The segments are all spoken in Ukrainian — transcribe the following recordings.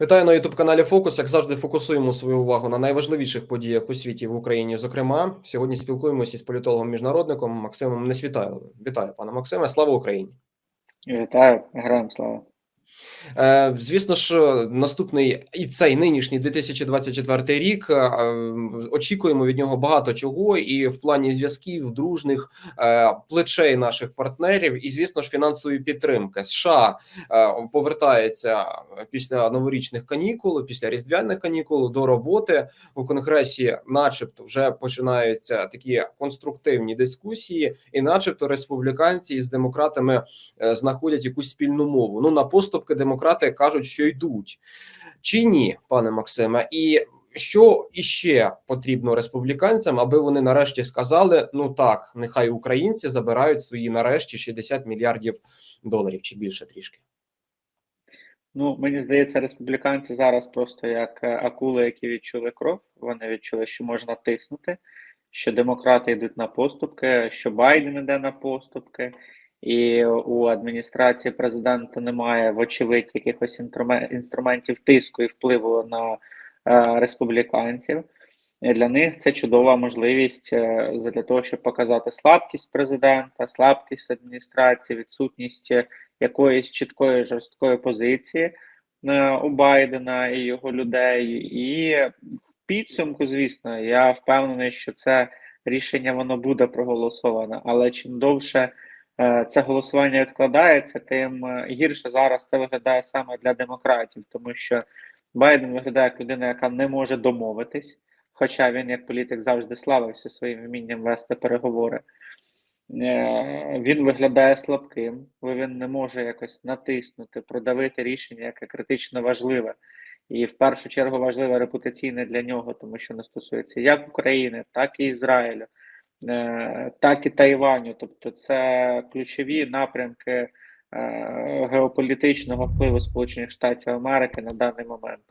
Вітаю на Ютуб-каналі Фокус. Як завжди, фокусуємо свою увагу на найважливіших подіях у світі в Україні. Зокрема, сьогодні спілкуємося із політологом-міжнародником Максимом Несвітайловим. Вітаю, пане Максиме. Слава Україні! Вітаю, героям слава. Е, Звісно ж, наступний і цей нинішній 2024 рік е, е, очікуємо від нього багато чого, і в плані зв'язків, дружних плечей наших партнерів, і звісно ж, фінансової підтримки. США повертається після новорічних канікул, після різдвяних канікул до роботи у конгресі, начебто, вже починаються такі конструктивні дискусії, і, начебто, республіканці із демократами знаходять якусь спільну мову. Ну на поступки демократи кажуть, що йдуть чи ні, пане Максиме, і що іще потрібно республіканцям, аби вони нарешті сказали: ну так, нехай українці забирають свої нарешті 60 мільярдів доларів чи більше трішки. Ну, мені здається, республіканці зараз просто як е, акули, які відчули кров. Вони відчули, що можна тиснути, що демократи йдуть на поступки, що Байден іде на поступки, і у адміністрації президента немає, вочевидь, якихось інструментів тиску і впливу на е, республіканців. Для них це чудова можливість е, для того, щоб показати слабкість президента, слабкість адміністрації, відсутність якоїсь чіткої жорсткої позиції е, у Байдена і його людей. І в підсумку, звісно, я впевнений, що це рішення воно буде проголосоване, але чим довше. Е, це голосування відкладається, тим е, гірше зараз це виглядає саме для демократів, тому що Байден виглядає як людина, яка не може домовитись, хоча він, як політик, завжди славився своїм вмінням вести переговори. Е, він виглядає слабким, бо він не може якось натиснути, продавити рішення, яке критично важливе. І в першу чергу важливе репутаційне для нього, тому що не стосується як України, так і Ізраїлю. Е, так і Тайваню. Тобто, це ключові напрямки е, геополітичного впливу Сполучених Штатів Америки на даний момент.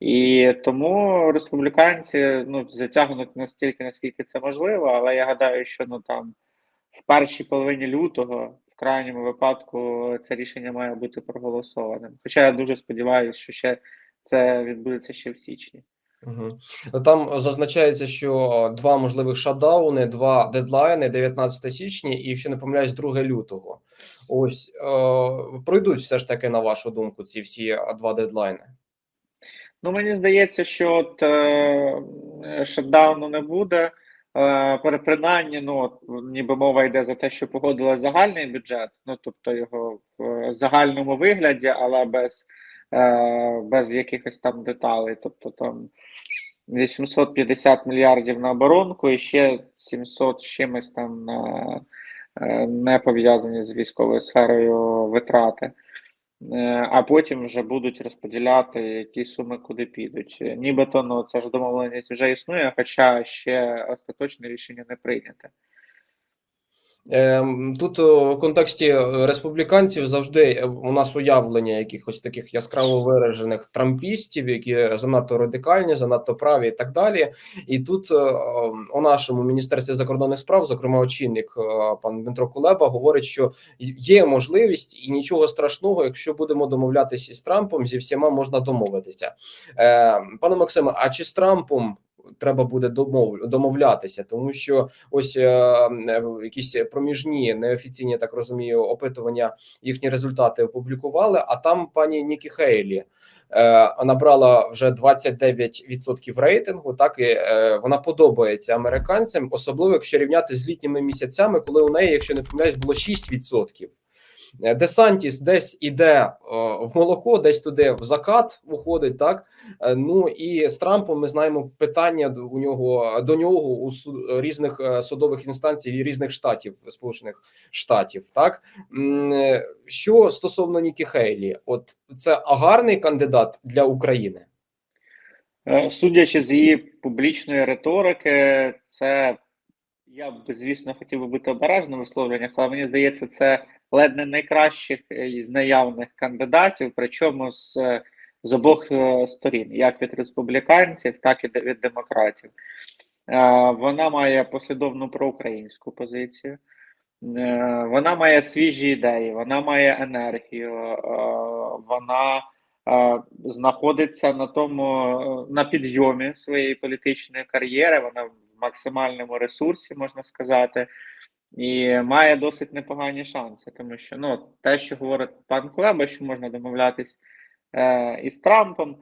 І тому республіканці ну, затягнуть настільки, наскільки це можливо, але я гадаю, що ну там в першій половині лютого, в крайньому випадку, це рішення має бути проголосованим. Хоча я дуже сподіваюся, що ще це відбудеться ще в січні. Угу. Там зазначається, що два можливих шатдауни, два дедлайни 19 січня і, якщо не помиляюсь, 2 лютого. Ось е, пройдуть все ж таки, на вашу думку, ці всі два дедлайни. Ну, мені здається, що от е, шатдауну не буде. Е, принаймні, ну, ніби мова йде за те, що погодили загальний бюджет, ну тобто його в загальному вигляді, але без Е, без якихось там деталей. Тобто там 850 мільярдів на оборонку і ще 700 чимось там на е, не пов'язані з військовою сферою витрати. Е, а потім вже будуть розподіляти які суми куди підуть. Нібито ну це ж домовленість вже існує, хоча ще остаточне рішення не прийняте. Ем, тут у контексті республіканців завжди е, у нас уявлення якихось таких яскраво виражених трампістів, які занадто радикальні, занадто праві і так далі. І тут е, у нашому міністерстві закордонних справ, зокрема, очільник е, пан Дмитро Кулеба, говорить, що є можливість і нічого страшного, якщо будемо домовлятися з Трампом, зі всіма можна домовитися. Ем, пане Максиме, а чи з Трампом треба буде домов, домовлятися, тому що ось е, е, якісь проміжні неофіційні так розумію, опитування їхні результати опублікували. А там пані Нікі Хейлі е, набрала вже 29% рейтингу. Так і вона подобається американцям, особливо якщо рівняти з літніми місяцями, коли у неї, якщо не помиляюсь, було 6%. Е, Десантіс десь іде е, в молоко, десь туди в закат уходить. Так е, ну і з Трампом ми знаємо питання у нього до нього у різних судових інстанцій різних штатів Сполучених Штатів. Так що стосовно Нікі Хейлі, от це гарний кандидат для України. Судячи з її публічної риторики, це я б звісно хотів би бути обережним в але мені здається, це ледь не найкращих е, із наявних кандидатів, причому з з обох е, сторін, як від республіканців, так і від демократів. Е, вона має послідовну проукраїнську позицію, вона має свіжі ідеї, вона має енергію, вона е, знаходиться на тому е, на підйомі своєї політичної кар'єри. Вона в максимальному ресурсі, можна сказати, і має досить непогані шанси, тому що ну, те, що говорить пан Клеба, що можна домовлятись е, із Трампом.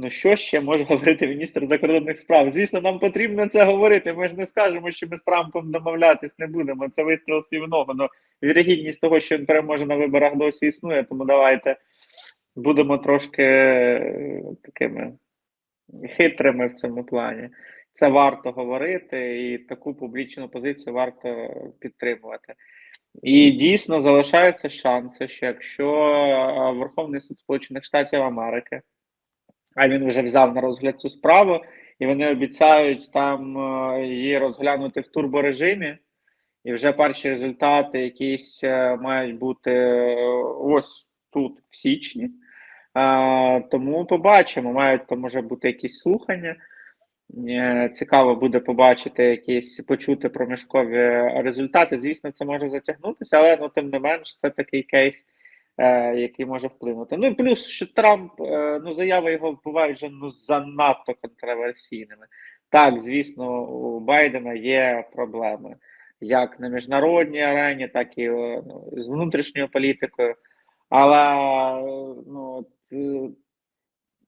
Ну, що ще може говорити міністр закордонних справ? Звісно, нам потрібно це говорити. Ми ж не скажемо, що ми з Трампом домовлятись не будемо. Це вистріл в ногу. Ну, вірогідність того, що він переможе на виборах, досі існує. Тому давайте будемо трошки е, такими хитрими в цьому плані. Це варто говорити, і таку публічну позицію варто підтримувати. І дійсно залишаються шанси, що якщо е, Верховний суд Сполучених Штатів Америки, а він вже взяв на розгляд цю справу, і вони обіцяють там е, її розглянути в турборежимі, і вже перші результати якісь е, мають бути ось тут, в січні. Тому побачимо, мають там може бути якісь слухання. Е, Цікаво буде побачити якісь почути проміжкові результати. Звісно, це може затягнутися, але ну тим не менш, це такий кейс, е, який може вплинути. Ну і плюс, що Трамп, е, ну заяви його бувають вже ну занадто контроверсійними. Так, звісно, у Байдена є проблеми як на міжнародній арені, так і ну, з внутрішньою політикою. Але ну, е,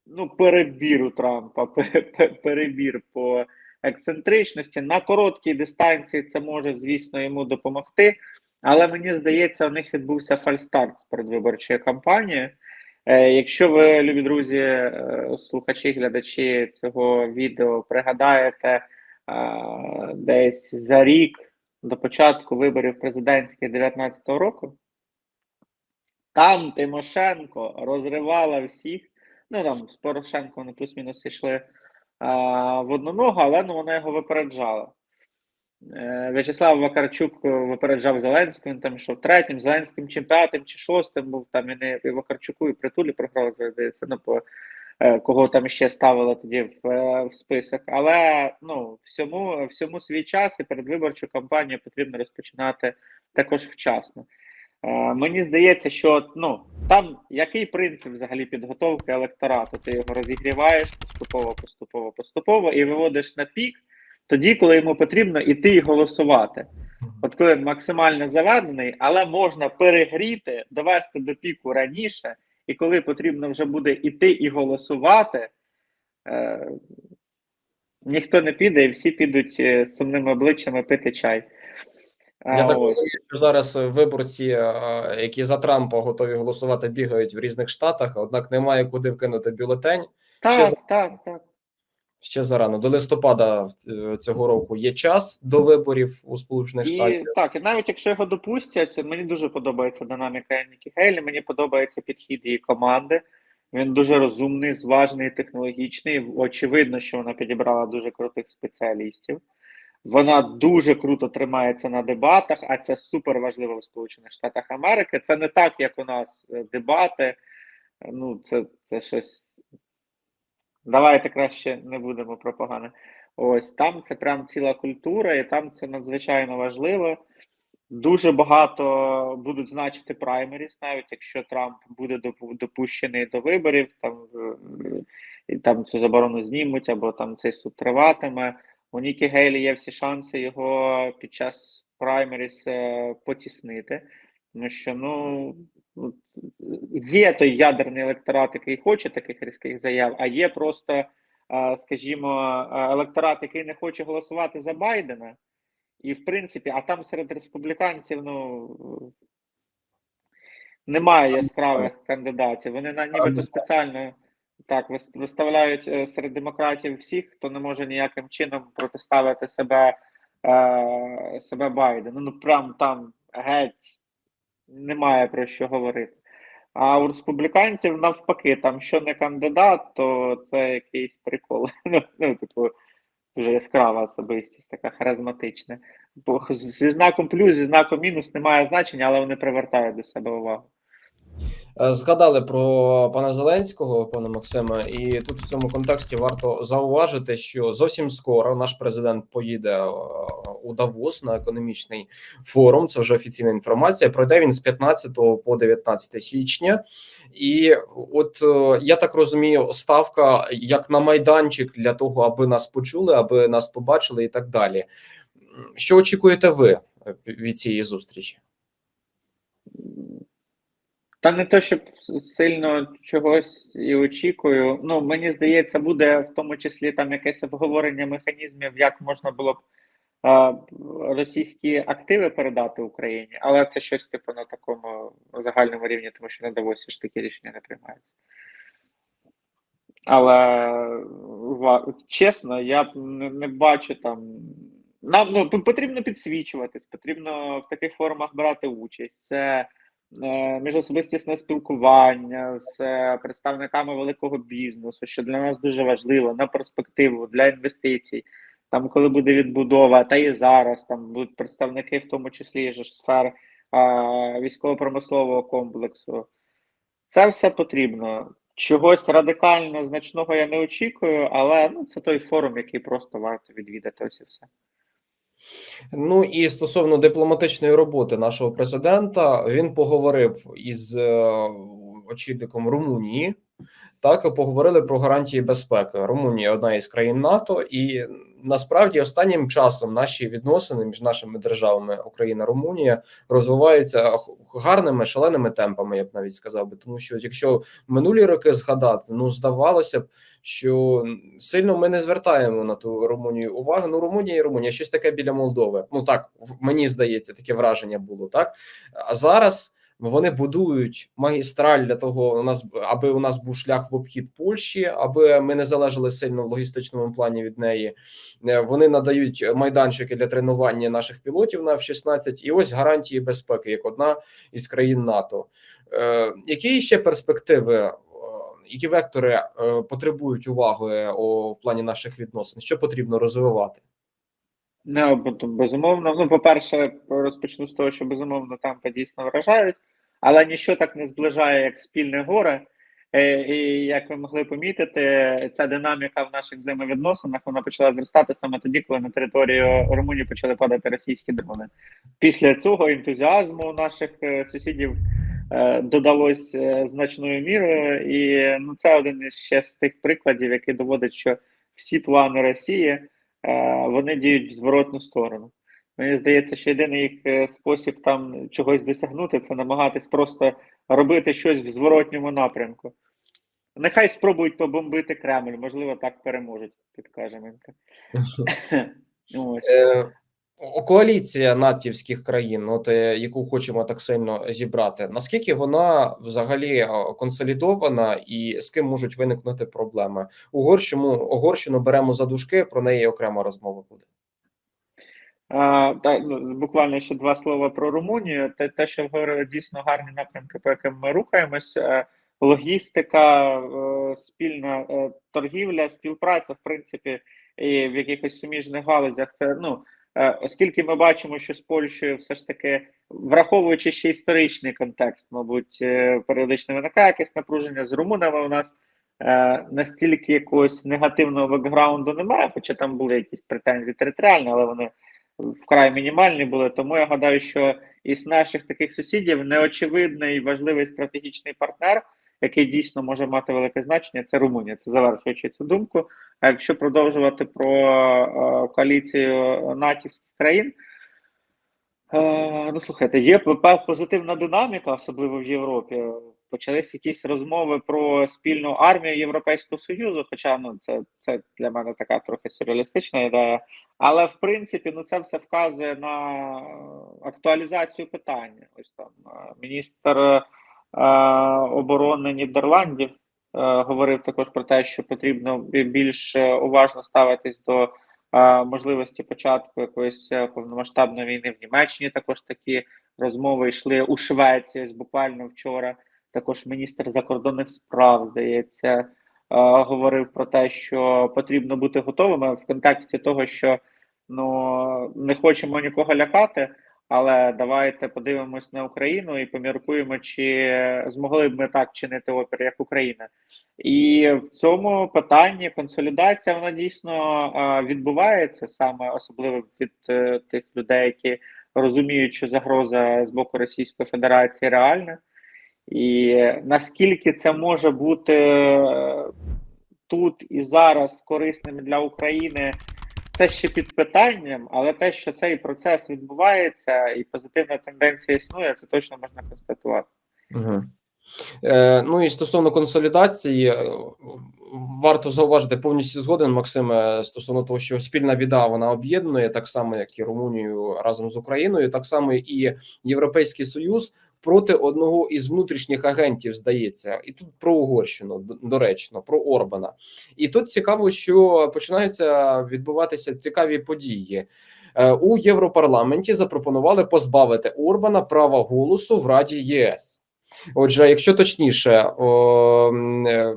ну, перебір у Трампа, пе- пе- перебір по ексцентричності. На короткій дистанції це може, звісно, йому допомогти. Але мені здається, у них відбувся фальстарт з передвиборчої кампанії. Е, Якщо ви, любі друзі, е, слухачі, глядачі цього відео пригадаєте е, десь за рік до початку виборів президентських 2019 року, там Тимошенко розривала всіх. Ну там з Порошенко вони плюс-мінус йшли а, в одну ногу, але ну, вона його випереджала. Е, В'ячеслав Вакарчук випереджав Зеленського, він там йшов третім, Зеленським чи п'ятим, чи шостим був там і не і Вакарчуку, і притулі програв, здається, ну, по, е, кого там ще ставили тоді в, е, в список. Але ну, всьому, всьому свій час і передвиборчу кампанію потрібно розпочинати також вчасно. Е, Мені здається, що ну там який принцип взагалі підготовки електорату? Ти його розігріваєш поступово, поступово, поступово і виводиш на пік тоді, коли йому потрібно іти і голосувати. От коли він максимально заведений, але можна перегріти, довести до піку раніше, і коли потрібно вже буде іти і голосувати, е, ніхто не піде, і всі підуть е, з сумними обличчями пити чай. А, Я так розумію, що зараз виборці, е, які за Трампа готові голосувати, бігають в різних штатах, однак немає куди вкинути бюлетень. Так, за- так, так. Ще зарано. До листопада е, цього року є час до виборів у Сполучених І Штатів. так, і навіть якщо його допустять, мені дуже подобається динаміка Нікі Гейлі, мені подобається підхід її команди. Він дуже розумний, зважений, технологічний. Очевидно, що вона підібрала дуже крутих спеціалістів. Вона дуже круто тримається на дебатах, а це супер важливо в Сполучених Штатах Америки. Це не так, як у нас е, дебати. Ну, це, це щось. Давайте краще не будемо про погане. Ось там це прям ціла культура, і там це надзвичайно важливо. Дуже багато будуть значити праймеріс, навіть якщо Трамп буде допущений до виборів, там, е, і там цю заборону знімуть, або там цей суд триватиме. У Нікі Гейлі є всі шанси його під час праймеріс е, потіснити. Тому що ну є той ядерний електорат, який хоче таких різких заяв, а є просто, е, скажімо, е, електорат, який не хоче голосувати за Байдена. І, в принципі, а там серед республіканців, ну немає яскравих кандидатів. Вони на нібито спеціально так вис- виставляють е, серед демократів всіх, хто не може ніяким чином протиставити себе, е, себе Байдену. Ну прям там геть немає про що говорити. А у республіканців навпаки, там що не кандидат, то це якийсь прикол. Ну, ну, типу, дуже яскрава особистість, така харизматична. Бо зі знаком плюс, зі знаком мінус немає значення, але вони привертають до себе увагу. Е, Згадали про пана Зеленського, пана Максима, і тут в цьому контексті варто зауважити, що зовсім скоро наш президент поїде е, у Давос на економічний форум. Це вже офіційна інформація. Пройде він з 15 по 19 січня, і от е, я так розумію, ставка як на майданчик для того, аби нас почули, аби нас побачили, і так далі. Що очікуєте ви від цієї зустрічі? Та не то, щоб сильно чогось і очікую. Ну, мені здається, буде в тому числі там якесь обговорення механізмів, як можна було б а, російські активи передати Україні, але це щось типу на такому загальному рівні, тому що на Давосі ж такі рішення не приймаються. Але чесно, я не, не бачу там. Нам ну, потрібно підсвічуватись, потрібно в таких форумах брати участь. Це міжособистісне спілкування з е, представниками великого бізнесу, що для нас дуже важливо на перспективу для інвестицій. Там, коли буде відбудова, та і зараз там будуть представники, в тому числі ж сфер е, військово-промислового комплексу. Це все потрібно. Чогось радикально значного я не очікую, але ну, це той форум, який просто варто відвідати. Ось і все. Ну і стосовно дипломатичної роботи нашого президента, він поговорив із е, очільником Румунії. Так, поговорили про гарантії безпеки. Румунія одна із країн НАТО, і насправді останнім часом наші відносини між нашими державами Україна Румунія розвиваються гарними шаленими темпами. Я б навіть сказав би, тому що якщо минулі роки згадати, ну здавалося б, що сильно ми не звертаємо на ту Румунію уваги. Ну, Румунія і Румунія щось таке біля Молдови. Ну так мені здається, таке враження було так. А зараз вони будують магістраль для того, у нас аби у нас був шлях в обхід Польщі, аби ми не залежали сильно в логістичному плані від неї. Е, Вони надають майданчики для тренування наших пілотів на F-16, і ось гарантії безпеки, як одна із країн НАТО. Е, Які ще перспективи? е, Які вектори е, потребують уваги о, в плані наших відносин? Що потрібно розвивати? Ну, бо- то, безумовно. Ну, по-перше, розпочну з того, що безумовно там дійсно вражають, але ніщо так не зближає, як спільне горе. Е, І як ви могли помітити, ця динаміка в наших взаємовідносинах вона почала зростати саме тоді, коли на територію Румунії почали падати російські дрони. Після цього ентузіазму наших е, сусідів е, додалось значною мірою, і ну, це один із ще з тих прикладів, який доводить, що всі плани Росії вони діють в зворотну сторону. Мені здається, що єдиний їх е, спосіб там чогось досягнути це намагатись просто робити щось в зворотньому напрямку. Нехай спробують побомбити Кремль, можливо, так переможуть, підкаже Менка. Ось. Е, коаліція натівських країн, от е, яку хочемо так сильно зібрати, наскільки вона взагалі консолідована і з ким можуть виникнути проблеми? Угорщину, Угорщину беремо за дужки, про неї окрема розмова буде. А, та, ну, буквально ще два слова про Румунію. Те, те, що ви говорили, дійсно гарні напрямки, по яким ми рухаємось. Е, Логістика, е, спільна е, торгівля, співпраця, в принципі, і в якихось суміжних галузях. Це ну оскільки ми бачимо, що з Польщею все ж таки, враховуючи ще історичний контекст, мабуть, періодично виникає якесь напруження з румунами. У нас настільки якогось негативного бекграунду немає, хоча там були якісь претензії територіальні, але вони вкрай мінімальні були. Тому я гадаю, що із наших таких сусідів неочевидний важливий стратегічний партнер, який дійсно може мати велике значення, це Румунія. Це завершуючи цю думку. А якщо продовжувати про е, коаліцію натівських країн. Е, ну, слухайте, є позитивна динаміка, особливо в Європі. Почались якісь розмови про спільну армію Європейського Союзу, хоча ну це, це для мене така трохи сюрреалістична ідея. Але в принципі, ну це все вказує на актуалізацію питання. Ось там е, міністр е, оборони Нідерландів е, говорив також про те, що потрібно більш уважно ставитись до е, можливості початку якоїсь повномасштабної війни в Німеччині. Також такі розмови йшли у Швеції ось буквально вчора. Також міністр закордонних справ здається е, говорив про те, що потрібно бути готовими в контексті того, що ну не хочемо нікого лякати, Але давайте подивимось на Україну і поміркуємо, чи змогли б ми так чинити опір, як Україна. І в цьому питанні консолідація вона дійсно відбувається саме особливо від е, тих людей, які розуміють, що загроза з боку Російської Федерації реальна. І наскільки це може бути е, тут і зараз корисним для України, це ще під питанням, але те, що цей процес відбувається і позитивна тенденція існує, це точно можна констатувати. Угу. Е, ну і стосовно консолідації, е, варто зауважити повністю згоден, Максиме, стосовно того, що спільна біда вона об'єднує так само, як і Румунію разом з Україною, так само і Європейський Союз проти одного із внутрішніх агентів, здається, і тут про Угорщину доречно, про Орбана. І тут цікаво, що починаються відбуватися цікаві події. Е, У Європарламенті запропонували позбавити Орбана права голосу в Раді ЄС. Отже, якщо точніше, о, е,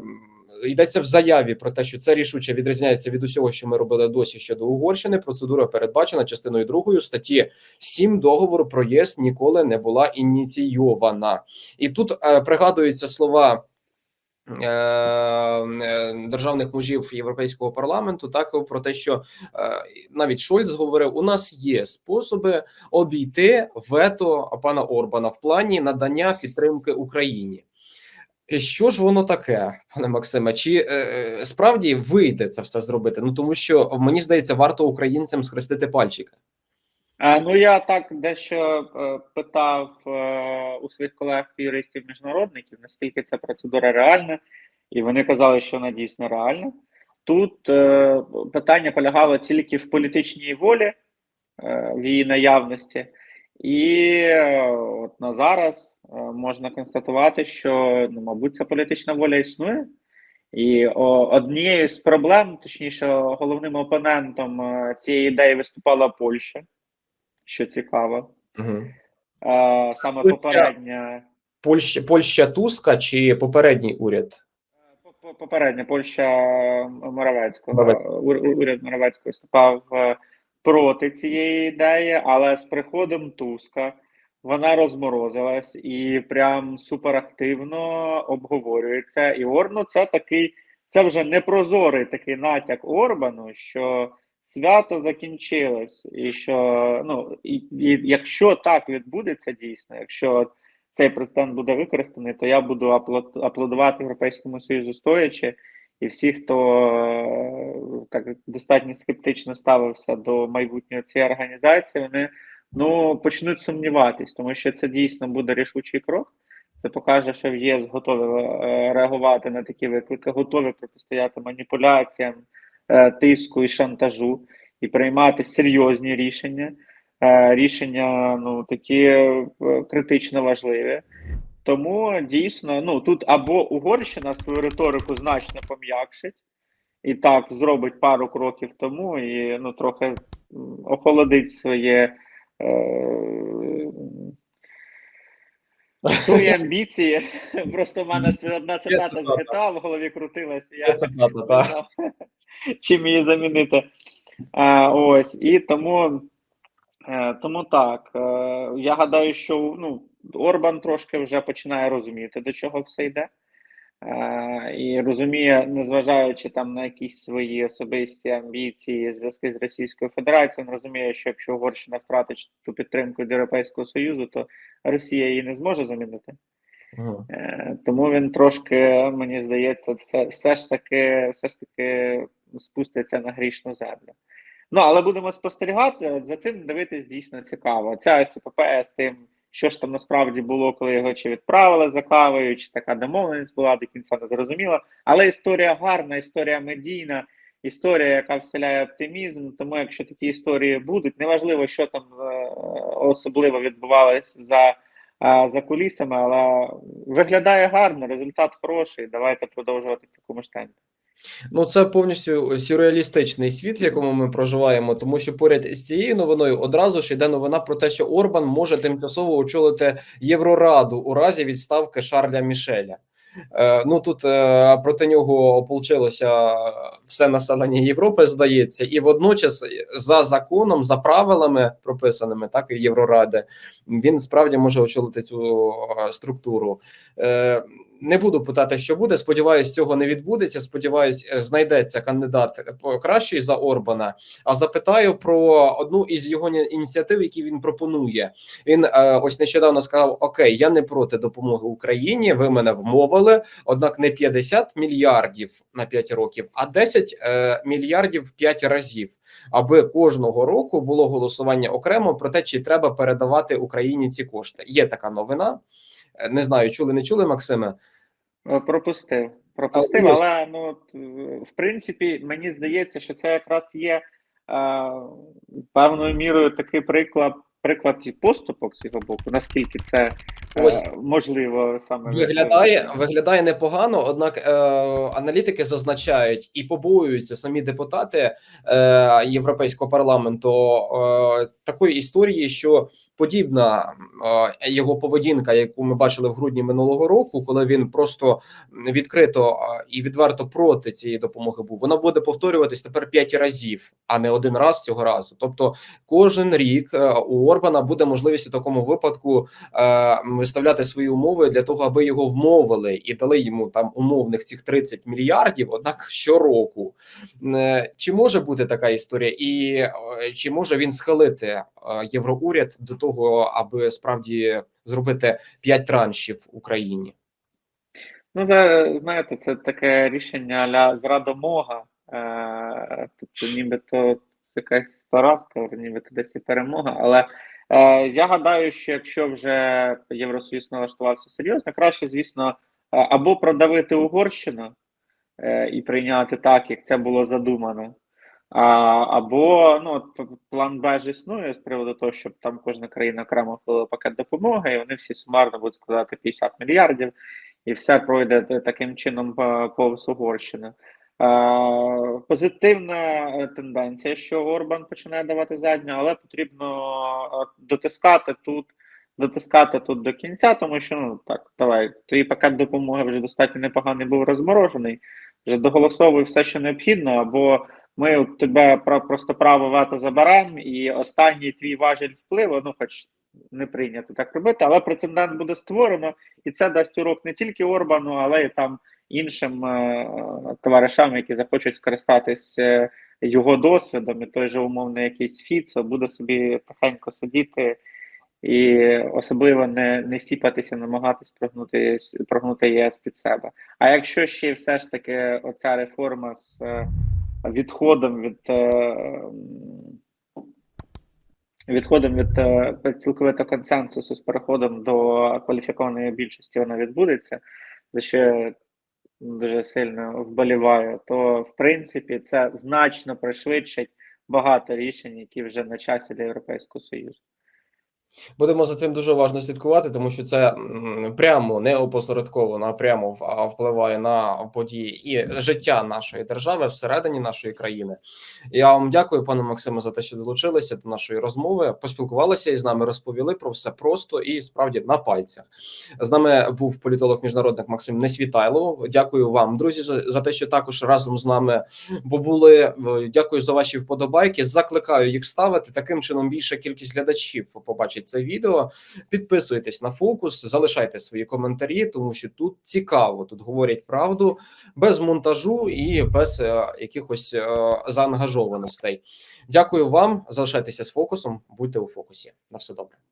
йдеться в заяві про те, що це рішуче відрізняється від усього, що ми робили досі щодо Угорщини. Процедура передбачена частиною другою статті 7 договору про ЄС ніколи не була ініційована. І тут е, пригадуються слова. е, е, Державних мужів Європейського парламенту так про те, що е, навіть Шольц говорив: у нас є способи обійти вето пана Орбана в плані надання підтримки Україні. Що ж воно таке, пане Максиме? Чи е, справді вийде це все зробити? Ну тому що мені здається, варто українцям схрестити пальчики. Е, Ну, я так дещо е, питав е, у своїх колег юристів міжнародників, наскільки ця процедура реальна, і вони казали, що вона дійсно реальна. Тут е, питання полягало тільки в політичній волі, е, в її наявності, і от на зараз е, можна констатувати, що ну, мабуть, ця політична воля існує. І о, однією з проблем, точніше, головним опонентом е, цієї ідеї виступала Польща що цікаво. Угу. Саме Польща- попередня, Польща, Польща Туска чи попередній уряд? по- по- попередня Польща Моравецького, Моравецького. ур- ур- уряд Моравецького виступав проти цієї ідеї, але з приходом Туска вона розморозилась і прям суперактивно обговорюється. І Орну це такий, це вже непрозорий такий натяк Орбану, що свято закінчилось, і що ну і, і якщо так відбудеться дійсно, якщо цей президент буде використаний, то я буду аплод- аплодувати Європейському Союзу стоячи. І всі, хто е, так достатньо скептично ставився до майбутнього цієї організації, вони ну почнуть сумніватись, тому що це дійсно буде рішучий крок. Це покаже, що в ЄС готові е, реагувати на такі виклики, готові протистояти маніпуляціям, е, тиску і шантажу, і приймати серйозні рішення. Рішення ну такі критично важливі. Тому дійсно, ну тут або Угорщина свою риторику значно пом'якшить і так зробить пару кроків тому, і ну трохи охолодить своє. Е, Свої амбіції. Просто в мене одна цитата з цитата. В голові крутилася. Я цитата, так. чим її замінити. А, ось, і тому, е, тому так. е, Я гадаю, що ну, Орбан трошки вже починає розуміти, до чого все йде. Е, І розуміє, незважаючи там на якісь свої особисті амбіції, зв'язки з Російською Федерацією, він розуміє, що якщо Угорщина втратить ту підтримку від Європейського Союзу, то Росія її не зможе замінити. Угу. Е, Тому він трошки, мені здається, все, все ж таки, все ж таки спуститься на грішну землю. Ну, але будемо спостерігати. За цим дивитись дійсно цікаво. Ця СПП з тим, що ж там насправді було, коли його чи відправили за кавою, чи така домовленість була до кінця не зрозуміло. Але історія гарна, історія медійна, історія, яка вселяє оптимізм. Тому, якщо такі історії будуть, неважливо, що там е, особливо відбувалось за, е, за кулісами, але виглядає гарно, результат хороший. Давайте продовжувати в такому ж. Ну, це повністю сюрреалістичний світ, в якому ми проживаємо, тому що поряд з цією новиною одразу ж йде новина про те, що Орбан може тимчасово очолити Єврораду у разі відставки Шарля Мішеля. Е, Ну тут е, проти нього ополчилося все населення Європи, здається, і водночас за законом, за правилами прописаними, так і Євроради, він справді може очолити цю е, структуру. Е, Не буду питати, що буде. Сподіваюсь, цього не відбудеться. Сподіваюсь, е, знайдеться кандидат по- кращий за Орбана. А запитаю про одну із його ініціатив, які він пропонує. Він е, ось нещодавно сказав: Окей, я не проти допомоги Україні. Ви мене вмовили. Однак не 50 мільярдів на 5 років, а 10 е, мільярдів 5 разів. Аби кожного року було голосування окремо про те, чи треба передавати Україні ці кошти. Є така новина. Е, Не знаю, чули, не чули, Максиме. Е, Пропустив. Пропустив, але ну е, в принципі, мені здається, що це якраз є е, певною мірою такий приклад, приклад і поступок з його боку, наскільки це Ось. е, можливо саме Виглядає виглядає непогано, однак е, аналітики зазначають і побоюються самі депутати е, Європейського парламенту е, такої історії, що подібна його поведінка, яку ми бачили в грудні минулого року, коли він просто відкрито і відверто проти цієї допомоги був, вона буде повторюватись тепер п'ять разів, а не один раз цього разу. Тобто, кожен рік е, у Орбана буде можливість у такому випадку е, виставляти свої умови для того, аби його вмовили і дали йому там умовних цих 30 мільярдів. Однак щороку Е, чи може бути така історія, і чи може він схилити євроуряд до того, аби справді зробити 5 траншів Україні? Ну, це, знаєте, це таке рішення аля зрадомога. Е, тобто, нібито якась поразка, нібито десь і перемога. Але е, я гадаю, що якщо вже Євросоюз налаштувався серйозно, краще, звісно, е, або продавити Угорщину е, і прийняти так, як це було задумано. А, або ну, план Б ж існує з приводу того, щоб там кожна країна окремо вхилила пакет допомоги, і вони всі сумарно будуть складати 50 мільярдів і все пройде таким чином е, повз Угорщини. Е, Позитивна е, тенденція, що Орбан починає давати задню, але потрібно дотискати тут, дотискати тут до кінця, тому що ну так, давай, твій пакет допомоги вже достатньо непоганий був розморожений. Вже доголосовуй все, що необхідно, або ми тебе про- просто право вето заберемо, і останній твій важіль впливу, ну хоч не прийнято так робити, але прецедент буде створено, і це дасть урок не тільки Орбану, але й там іншим е, товаришам, які захочуть скористатись е, його досвідом, і той же умовний якийсь Фіцо буде собі тихенько сидіти і особливо не, не сіпатися, намагатись прогнути, прогнути ЄС під себе. А якщо ще все ж таки оця реформа з е, відходом від. е, Відходом від е, цілковитого консенсусу з переходом до кваліфікованої більшості вона відбудеться, за що я дуже сильно вболіваю, то в принципі це значно пришвидшить багато рішень, які вже на часі для Європейського Союзу. Будемо за цим дуже уважно слідкувати, тому що це прямо не опосередковано, а прямо впливає на події і життя нашої держави всередині нашої країни. Я вам дякую, пане Максиме, за те, що долучилися до нашої розмови. Поспілкувалися із нами, розповіли про все просто і справді на пальцях. З нами був політолог міжнародник Максим Несвітайло. Дякую вам, друзі, за те, що також разом з нами побули. Дякую за ваші вподобайки. Закликаю їх ставити. Таким чином більша кількість глядачів побачить це відео. Підписуйтесь на фокус, залишайте свої коментарі, тому що тут цікаво. Тут говорять правду без монтажу і без е, якихось е, заангажованостей. Дякую вам. Залишайтеся з фокусом. Будьте у фокусі. На все добре.